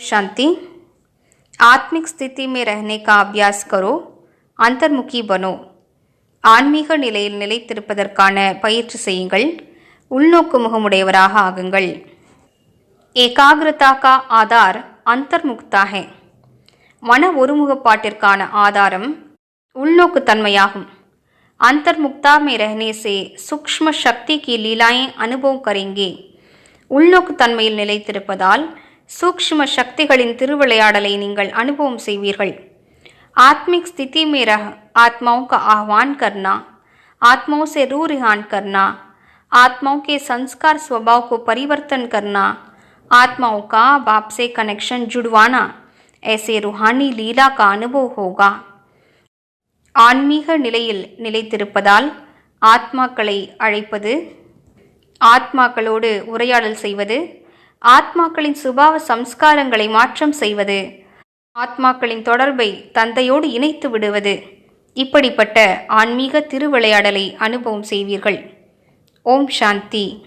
शांति आत्मिक स्थिति में रहने का अभ्यास करो अंतर्मुखी बनो ஆன்மீக நிலையில் நிலைத்திருப்பதற்கான பயிற்சி செய்யுங்கள் உள்நோக்கு முகமுடையவராக ஆகுங்கள் ஏகாகிரதா கா ஆதார் அந்தர்முக்தா ஹே மன ஒருமுகப்பாட்டிற்கான ஆதாரம் உள்நோக்குத்தன்மையாகும் अंतर्मुक्ता में रहने से सूक्ष्म शक्ति की लीलाएं अनुभव करेंगे உள்நோக்குத்தன்மையில் நிலைத்திருப்பதால் சூக்ஷ்ம சக்திகளின் திருவிளையாடலை நீங்கள் அனுபவம் செய்வீர்கள் आत्मिक स्थिति में रह आत्माओं का आह्वान करना आत्माओं से रू रिहान करना आत्माओं के संस्कार स्वभाव को परिवर्तन करना आत्माओं का बाप से कनेक्शन जुड़वाना ऐसे रूहानी लीला का अनुभव होगा ஆன்மீக நிலையில் நிலைத்திருப்பதால் ஆத்மாக்களை அழைப்பது ஆத்மாக்களோடு உரையாடல் செய்வது ஆத்மாக்களின் சுபாவ சம்ஸ்காரங்களை மாற்றம் செய்வது. ஆத்மாக்களின் தொடர்பை தந்தையோடு இணைத்து விடுவது. இப்படிப்பட்ட ஆன்மீக திருவிளையாடலை அனுபவம் செய்வீர்கள். ஓம் சாந்தி.